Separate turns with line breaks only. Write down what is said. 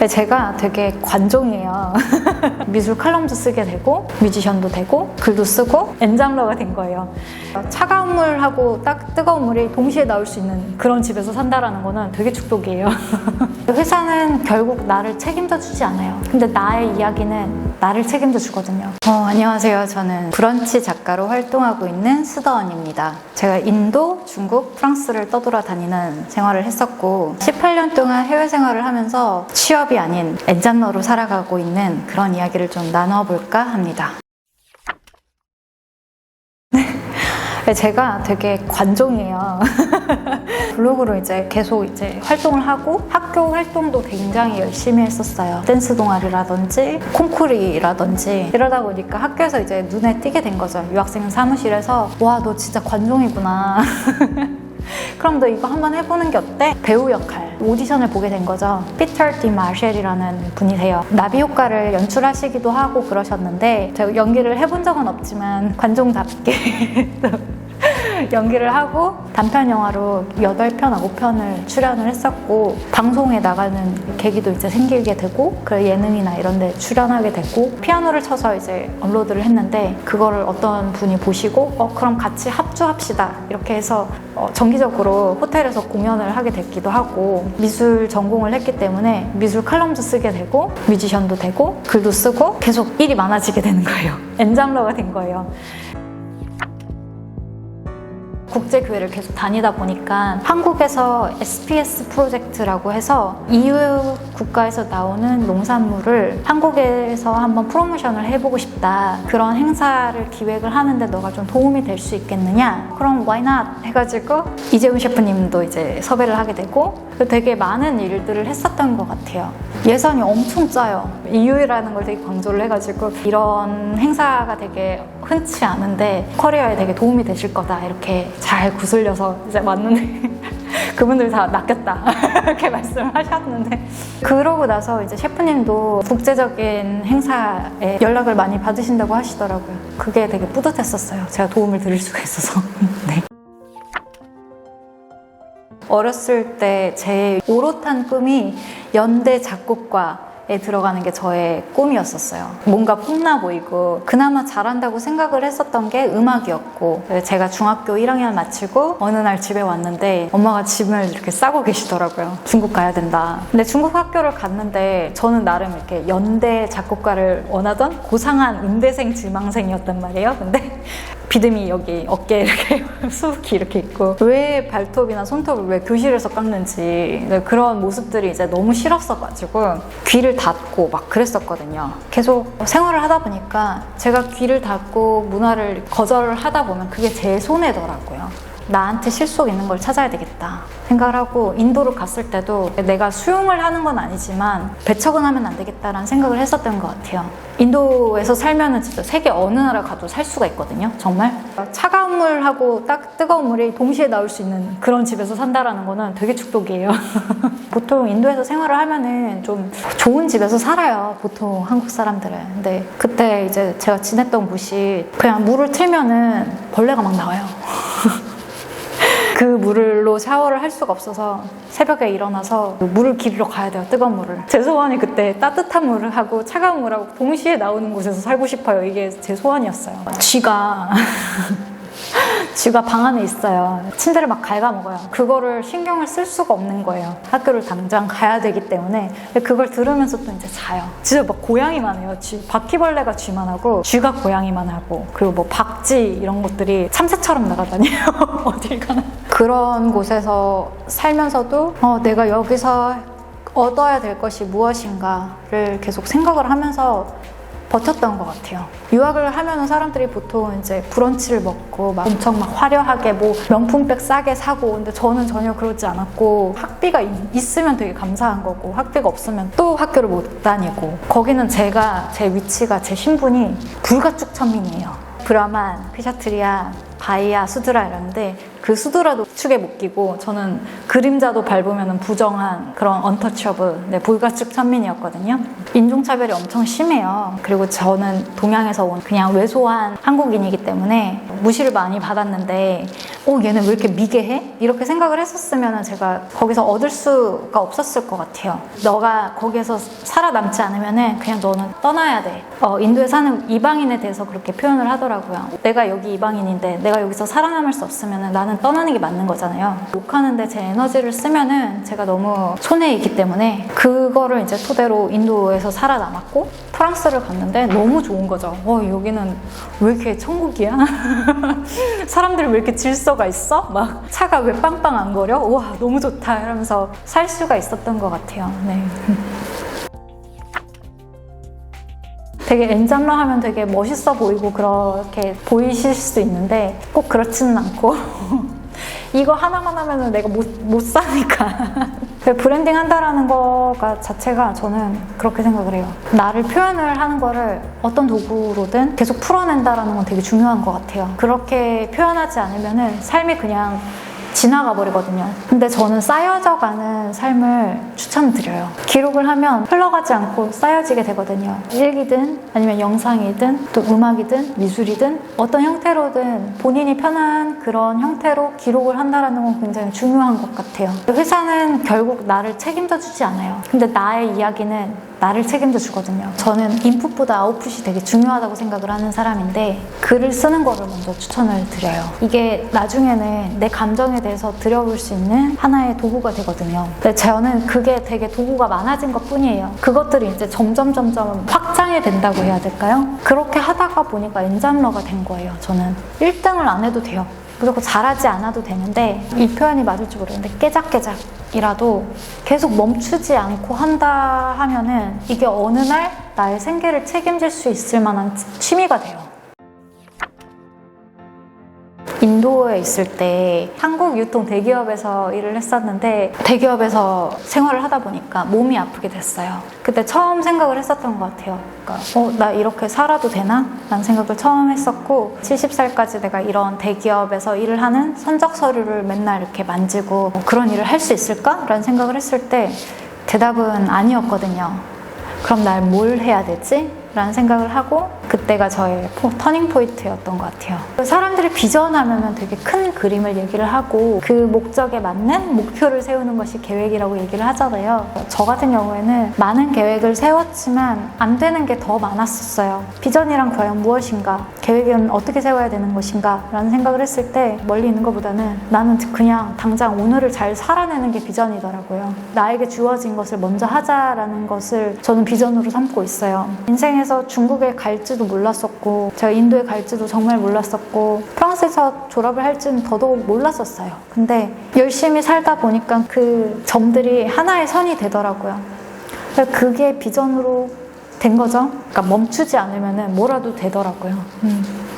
네, 제가 되게 관종이에요. 미술 칼럼도 쓰게 되고 뮤지션도 되고 글도 쓰고 엔장러가 된 거예요. 차가운 물하고 딱 뜨거운 물이 동시에 나올 수 있는 그런 집에서 산다라는 거는 되게 축복이에요. 회사는 결국 나를 책임져 주지 않아요. 근데 나의 이야기는 나를 책임져 주거든요. 어, 안녕하세요. 저는 브런치 작가로 활동하고 있는 수더원입니다. 제가 인도, 중국, 프랑스를 떠돌아다니는 생활을 했었고 18년 동안 해외 생활을 하면서 취업 이 아닌 엔잡러로 살아가고 있는 그런 이야기를 좀 나눠볼까 합니다. 네, 제가 되게 관종이에요. 블로그로 이제 계속 이제 활동을 하고 학교 활동도 굉장히 열심히 했었어요. 댄스 동아리라든지 콩쿠리라든지 이러다 보니까 학교에서 이제 눈에 띄게 된 거죠. 유학생 사무실에서 와 너 진짜 관종이구나. 그럼 너 이거 한번 해보는 게 어때? 배우 역할 오디션을 보게 된 거죠. 피터 디 마셸이라는 분이세요. 나비 효과를 연출하시기도 하고 그러셨는데 제가 연기를 해본 적은 없지만 관종답게 연기를 하고 단편 영화로 8편, 9편을 출연을 했었고 방송에 나가는 계기도 이제 생기게 되고 그 예능이나 이런 데 출연하게 되고 피아노를 쳐서 이제 업로드를 했는데 그거를 어떤 분이 보시고 어 그럼 같이 합주합시다 이렇게 해서 어, 정기적으로 호텔에서 공연을 하게 됐기도 하고 미술 전공을 했기 때문에 미술 칼럼도 쓰게 되고 뮤지션도 되고 글도 쓰고 계속 일이 많아지게 되는 거예요. 엔장러가 된 거예요. 국제교회를 계속 다니다 보니까 한국에서 SPS 프로젝트라고 해서 EU 국가에서 나오는 농산물을 한국에서 한번 프로모션을 해보고 싶다. 그런 행사를 기획을 하는데 너가 좀 도움이 될 수 있겠느냐? 그럼 why not? 해가지고 이재훈 셰프님도 이제 섭외를 하게 되고 되게 많은 일들을 했었던 것 같아요. 예산이 엄청 짜요. EU라는 걸 되게 강조를 해가지고 이런 행사가 되게 흔치 않은데 커리어에 되게 도움이 되실 거다 이렇게 잘 구슬려서 이제 왔는데 그분들이 다 낚였다 이렇게 말씀을 하셨는데 그러고 나서 이제 셰프님도 국제적인 행사에 연락을 많이 받으신다고 하시더라고요. 그게 되게 뿌듯했었어요. 제가 도움을 드릴 수가 있어서. 네. 어렸을 때 제 오롯한 꿈이 연대 작곡과에 들어가는 게 저의 꿈이었었어요. 뭔가 폼나 보이고 그나마 잘한다고 생각을 했었던 게 음악이었고 제가 중학교 1학년 마치고 어느 날 집에 왔는데 엄마가 짐을 이렇게 싸고 계시더라고요. 중국 가야 된다. 근데 중국 학교를 갔는데 저는 나름 이렇게 연대 작곡가를 원하던 고상한 음대생 지망생이었단 말이에요. 근데 비듬이 여기 어깨에 이렇게 수북히 이렇게 있고 왜 발톱이나 손톱을 왜 교실에서 깎는지 네, 그런 모습들이 이제 너무 싫었어가지고 귀를 닫고 막 그랬었거든요. 계속 생활을 하다 보니까 제가 귀를 닫고 문화를 거절을 하다 보면 그게 제 손해더라고요. 나한테 실속 있는 걸 찾아야 되겠다 생각을 하고 인도를 갔을 때도 내가 수용을 하는 건 아니지만 배척은 하면 안 되겠다라는 생각을 했었던 것 같아요. 인도에서 살면은 진짜 세계 어느 나라 가도 살 수가 있거든요. 정말 차가운 물하고 딱 뜨거운 물이 동시에 나올 수 있는 그런 집에서 산다라는 거는 되게 축복이에요. 보통 인도에서 생활을 하면은 좀 좋은 집에서 살아요. 보통 한국 사람들은. 근데 그때 이제 제가 지냈던 곳이 그냥 물을 틀면은 벌레가 막 나와요. 그 물로 샤워를 할 수가 없어서 새벽에 일어나서 물을 기르러 가야 돼요 뜨거운 물을. 제 소원이 그때 따뜻한 물을 하고 차가운 물하고 동시에 나오는 곳에서 살고 싶어요. 이게 제 소원이었어요. 쥐가 쥐가 방 안에 있어요. 침대를 막 갉아먹어요. 그거를 신경을 쓸 수가 없는 거예요. 학교를 당장 가야 되기 때문에. 그걸 들으면서 또 이제 자요. 진짜 막 고양이만 해요 쥐. 바퀴벌레가 쥐만 하고 쥐가 고양이만 하고. 그리고 뭐 박쥐 이런 것들이 참새처럼 나가다녀요 어딜 가나. 그런 곳에서 살면서도 어, 내가 여기서 얻어야 될 것이 무엇인가를 계속 생각을 하면서 버텼던 것 같아요. 유학을 하면 사람들이 보통 이제 브런치를 먹고 막 엄청 막 화려하게 뭐 명품백 싸게 사고 근데 저는 전혀 그러지 않았고 학비가 있- 있으면 되게 감사한 거고 학비가 없으면 또 학교를 못 다니고 거기는 제가 제 위치가 제 신분이 불가축 천민이에요. 브라만, 크샤트리아, 바이아, 수드라 이러는데 그 수드라도 축에 못 끼고 저는 그림자도 밟으면 부정한 그런 언터처블 네, 불가축 천민이었거든요. 인종차별이 엄청 심해요. 그리고 저는 동양에서 온 그냥 왜소한 한국인이기 때문에 무시를 많이 받았는데, 어, 얘는 왜 이렇게 미개해? 이렇게 생각을 했었으면 제가 거기서 얻을 수가 없었을 것 같아요. 너가 거기에서 살아남지 않으면은 그냥 너는 떠나야 돼. 어, 인도에 사는 이방인에 대해서 그렇게 표현을 하더라고요. 내가 여기 이방인인데 내가 여기서 살아남을 수 없으면은 나는 떠나는 게 맞는 거잖아요. 욕하는데 제 에너지를 쓰면은 제가 너무 손해에 있기 때문에 그거를 이제 토대로 인도에 서 살아남았고 프랑스를 갔는데 너무 좋은 거죠. 어, 여기는 왜 이렇게 천국이야? 사람들이 왜 이렇게 질서가 있어? 막 차가 왜 빵빵 안 거려? 우와, 너무 좋다. 이러면서 살 수가 있었던 것 같아요. 네. 되게 엔잡러 하면 되게 멋있어 보이고 그렇게 보이실 수 있는데 꼭 그렇지는 않고 이거 하나만 하면은 내가 못, 못 사니까 그 브랜딩 한다라는 거가 자체가 저는 그렇게 생각을 해요. 나를 표현을 하는 거를 어떤 도구로든 계속 풀어낸다라는 건 되게 중요한 것 같아요. 그렇게 표현하지 않으면은 삶이 그냥 지나가 버리거든요. 근데 저는 쌓여져 가는 삶을 추천드려요. 기록을 하면 흘러가지 않고 쌓여지게 되거든요. 일기든 아니면 영상이든 또 음악이든 미술이든 어떤 형태로든 본인이 편한 그런 형태로 기록을 한다는 건 굉장히 중요한 것 같아요. 회사는 결국 나를 책임져 주지 않아요. 근데 나의 이야기는 나를 책임져 주거든요. 저는 인풋보다 아웃풋이 되게 중요하다고 생각을 하는 사람인데 글을 쓰는 거를 먼저 추천을 드려요. 이게 나중에는 내 감정에 대해서 들여볼 수 있는 하나의 도구가 되거든요. 근데 저는 그게 되게 도구가 많아진 것 뿐이에요. 그것들이 이제 점점 점점 확장이 된다고 해야 될까요? 그렇게 하다가 보니까 엔잡러가 된 거예요. 저는 1등을 안 해도 돼요. 무조건 잘하지 않아도 되는데 이 표현이 맞을지 모르겠는데 깨작깨작이라도 계속 멈추지 않고 한다 하면은 이게 어느 날 나의 생계를 책임질 수 있을 만한 취미가 돼요. 인도에 있을 때 한국 유통 대기업에서 일을 했었는데 대기업에서 생활을 하다 보니까 몸이 아프게 됐어요. 그때 처음 생각을 했었던 것 같아요. 그러니까 어, 나 이렇게 살아도 되나? 라는 생각을 처음 했었고 70살까지 내가 이런 대기업에서 일을 하는 선적 서류를 맨날 이렇게 만지고 뭐 그런 일을 할 수 있을까? 라는 생각을 했을 때 대답은 아니었거든요. 그럼 날 뭘 해야 되지? 라는 생각을 하고 그때가 저의 포- 터닝 포인트였던 것 같아요. 사람들이 비전하면 되게 큰 그림을 얘기를 하고 그 목적에 맞는 목표를 세우는 것이 계획이라고 얘기를 하잖아요. 저 같은 경우에는 많은 계획을 세웠지만 안 되는 게 더 많았었어요. 비전이란 과연 무엇인가? 계획은 어떻게 세워야 되는 것인가? 라는 생각을 했을 때 멀리 있는 것보다는 나는 그냥 당장 오늘을 잘 살아내는 게 비전이더라고요. 나에게 주어진 것을 먼저 하자라는 것을 저는 비전으로 삼고 있어요. 인생에서 중국에 갈지 도 몰랐었고, 제가 인도에 갈지도 정말 몰랐었고, 프랑스에서 졸업을 할지는 더더욱 몰랐었어요. 근데 열심히 살다 보니까 그 점들이 하나의 선이 되더라고요. 그게 비전으로 된 거죠. 그러니까 멈추지 않으면 뭐라도 되더라고요. 음.